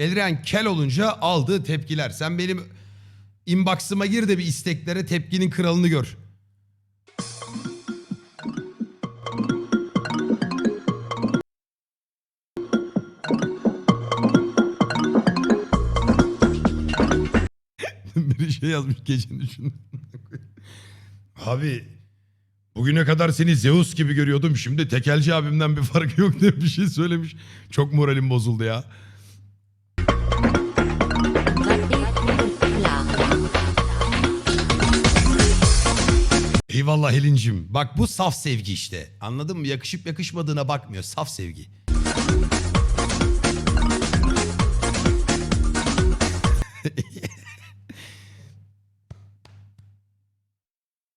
Elren kel olunca aldığı tepkiler. Sen benim inbox'ıma gir de bir isteklere tepkinin kralını gör. Biri şey yazmış gecenin üçünde. Abi bugüne kadar seni Zeus gibi görüyordum. Şimdi tekelci abimden bir farkı yok diye bir şey söylemiş. Çok moralim bozuldu ya. Eyvallah Helin'cim. Bak bu saf sevgi işte. Anladın mı? Yakışıp yakışmadığına bakmıyor. Saf sevgi.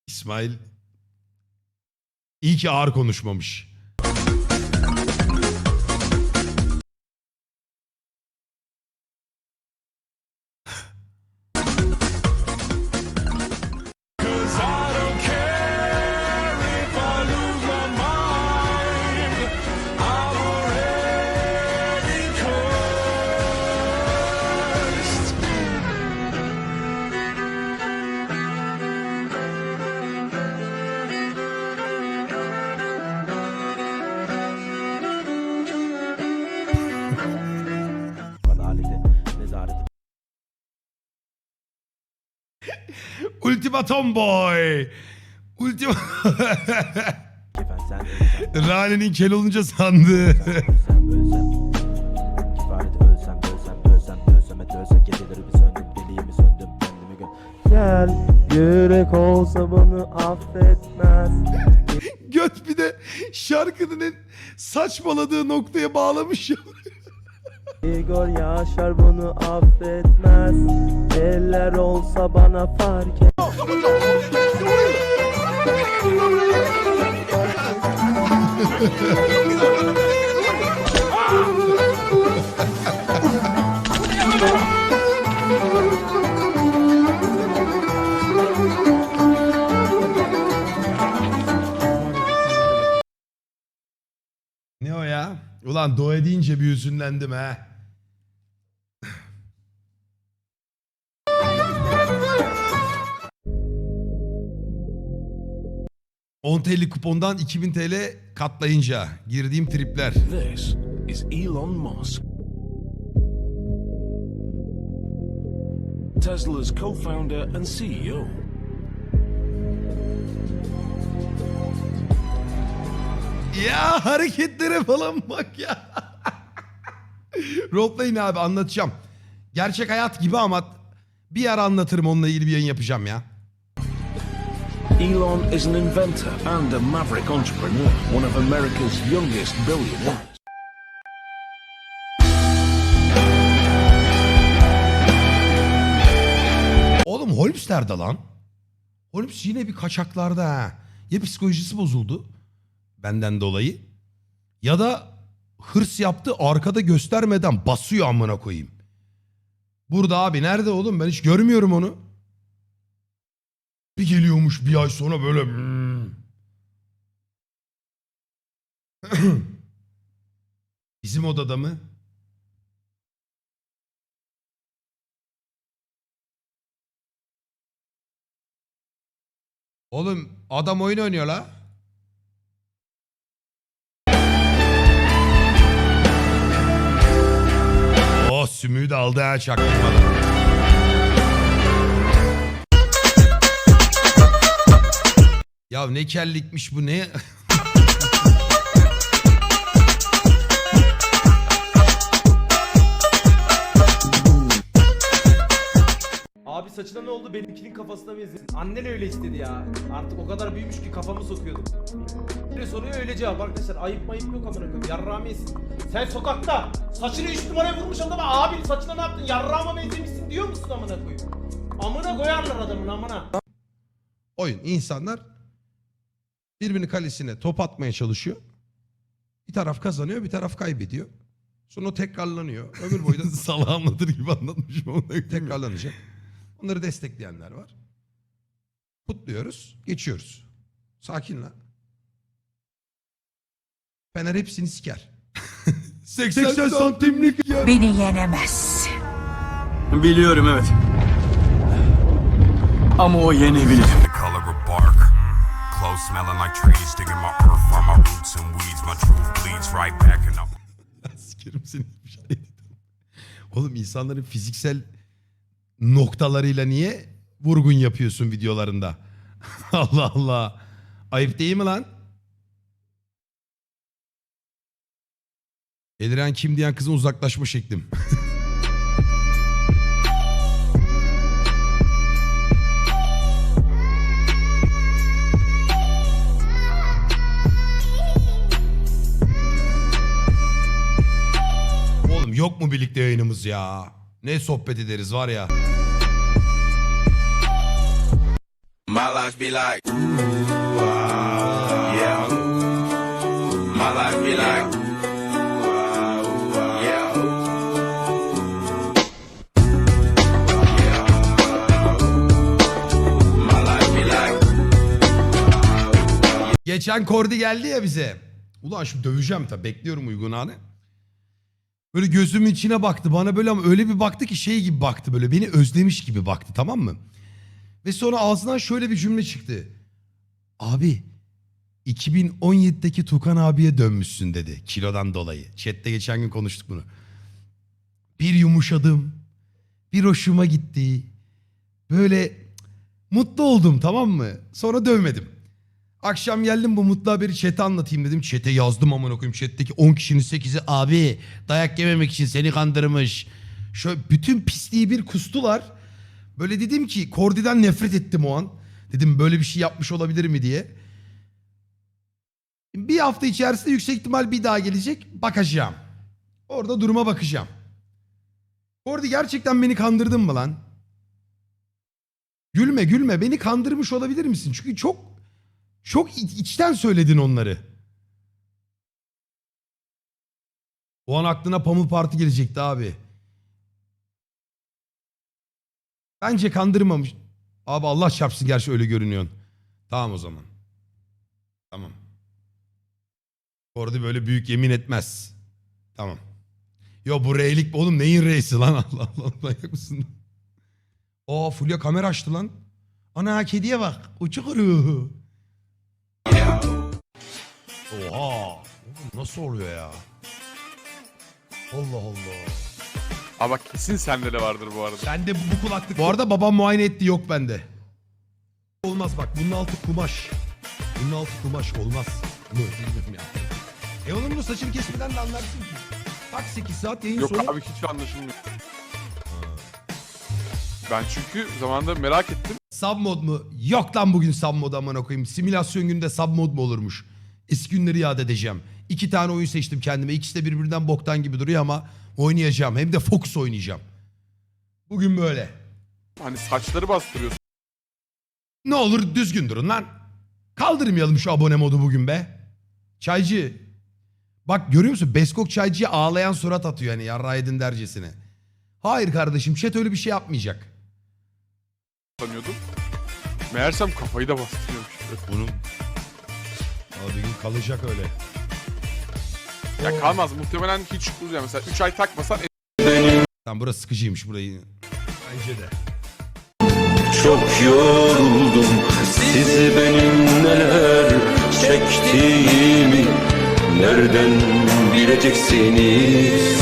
İsmail iyi ki ağır konuşmamış. Dölsem Gecelerimi söndüm, deliğimi söndüm, kendimi gö Gel, yürek olsa bunu affetmez. Göt bir de şarkının en saçmaladığı noktaya bağlamış ya. Igor Yaşar bunu affetmez. Eller olsa bana fark et Ne o ya? Ulan doğa deyince bir hüzünlendim ha. ...10 TL kupondan 2000 TL katlayınca girdiğim tripler. This is Elon Musk. Tesla's co founder and CEO. Ya hareketlere falan bak ya. Roleplay'in abi anlatacağım. Gerçek hayat gibi ama bir ara anlatırım onunla ilgili bir yayın yapacağım ya. Elon is an inventor and a maverick entrepreneur, one of America's youngest billionaires. Oğlum Holmes nerede lan? Holmes yine bir kaçaklarda ha. Ya psikolojisi bozuldu benden dolayı ya da hırs yaptı arkada göstermeden basıyor amına koyayım. Burada abi nerede oğlum ben hiç görmüyorum onu. Bir geliyormuş bir ay sonra böyle hmm. Bizim odada mı? Oğlum adam oyun oynuyor la. Oh sümüğü de aldı ha çaktırmadan. Ya ne kellikmiş bu ne? Abi saçına ne oldu? Benimkinin kafasına benziyor. Annen öyle istedi ya. Artık o kadar büyümüş ki kafamı sokuyordum. Öyle soruyor öyle cevap arkadaşlar. Ayıp mayıp yok amına koyayım. Yarrağımı yesin. Sen sokakta saçını 3 numaraya vurmuş adama abi saçına ne yaptın? Yarrağıma benzemişsin diyor musun amına koyayım? Amına koyarlar adamın amına. Oyun. insanlar birbirini kalesine top atmaya çalışıyor. Bir taraf kazanıyor bir taraf kaybediyor. Sonra o tekrarlanıyor. Ömür boyu da salağı anlatır gibi anlatmışım. Onu tekrarlanacak. Onları destekleyenler var. Kutluyoruz. Geçiyoruz. Sakin lan. Fener hepsini siker. 80 santimlik ya. Beni yenemezsin. Biliyorum evet. Ama o yenebilir. Clothes smelling like trees, digging my earth from my roots and weeds. My truth bleeds right back and I'm Sikerim seni. bir şey. Oğlum insanların fiziksel noktalarıyla niye vurgun yapıyorsun videolarında? Allah Allah. Ayıp değil mi lan? Eliren kim diyen kızın uzaklaşma şeklim. yok mu birlikte yayınımız ya? Ne sohbet ederiz var ya. My life be like, yeah. My life be like, yeah. My life be like, Geçen Kordi geldi ya bize. Ulan şu döveceğim tabi bekliyorum uygun anı. Böyle gözümün içine baktı bana böyle ama öyle bir baktı ki şey gibi baktı böyle beni özlemiş gibi baktı tamam mı? Ve sonra ağzından şöyle bir cümle çıktı. Abi 2017'deki Tukan abiye dönmüşsün dedi kilodan dolayı. Chat'te geçen gün konuştuk bunu. Bir yumuşadım. Bir hoşuma gitti. Böyle mutlu oldum tamam mı? Sonra dövmedim. Akşam geldim bu mutlu haberi chat'e anlatayım dedim. Chat'e yazdım amına koyayım. Chat'teki 10 kişinin 8'i abi dayak yememek için seni kandırmış. Şöyle bütün pisliği bir kustular. Böyle dedim ki Kordi'den nefret ettim o an. Dedim böyle bir şey yapmış olabilir mi diye. Bir hafta içerisinde yüksek ihtimal bir daha gelecek. Bakacağım. Orada duruma bakacağım. Kordi gerçekten beni kandırdın mı lan? Gülme gülme beni kandırmış olabilir misin? Çünkü çok çok iç- içten söyledin onları. O an aklına Pamuk Parti gelecekti abi. Bence kandırmamış. Abi Allah çarpsın gerçi öyle görünüyorsun. Tamam o zaman. Tamam. Orada böyle büyük yemin etmez. Tamam. Yo bu reylik oğlum neyin reisi lan Allah Allah manyak mısın? Aa Fulya kamera açtı lan. Ana kediye bak. Uçuk ruhu. Oha. Oğlum nasıl oluyor ya? Allah Allah. Aa bak kesin sende de vardır bu arada. Bende bu, bu kulaklık. Bu arada babam muayene etti yok bende. Olmaz bak bunun altı kumaş. Bunun altı kumaş olmaz. Bunu bilmiyorum ya. E oğlum bunu saçını kesmeden de anlarsın ki. Tak 8 saat yayın Yok sonu. abi hiç anlaşılmıyor. Ben çünkü zamanında merak ettim. Sub mod mu? Yok lan bugün sub mod amına koyayım. Simülasyon günde sub mod mu olurmuş? Eski günleri yad edeceğim. İki tane oyun seçtim kendime. İkisi de birbirinden boktan gibi duruyor ama oynayacağım. Hem de Focus oynayacağım. Bugün böyle. Hani saçları bastırıyorsun. Ne olur düzgün durun lan. Kaldırmayalım şu abone modu bugün be. Çaycı. Bak görüyor musun? Beskok çaycıya ağlayan surat atıyor hani yarra edin dercesine. Hayır kardeşim chat öyle bir şey yapmayacak. sanıyordum. Meğersem kafayı da bastırıyormuş. Bunun... Kalacak öyle. Ya kalmaz muhtemelen hiç uzun mesela 3 ay takmasan Tamam burası sıkıcıymış burayı. Bence de. Çok yoruldum sizi benim neler çektiğimi Nereden bileceksiniz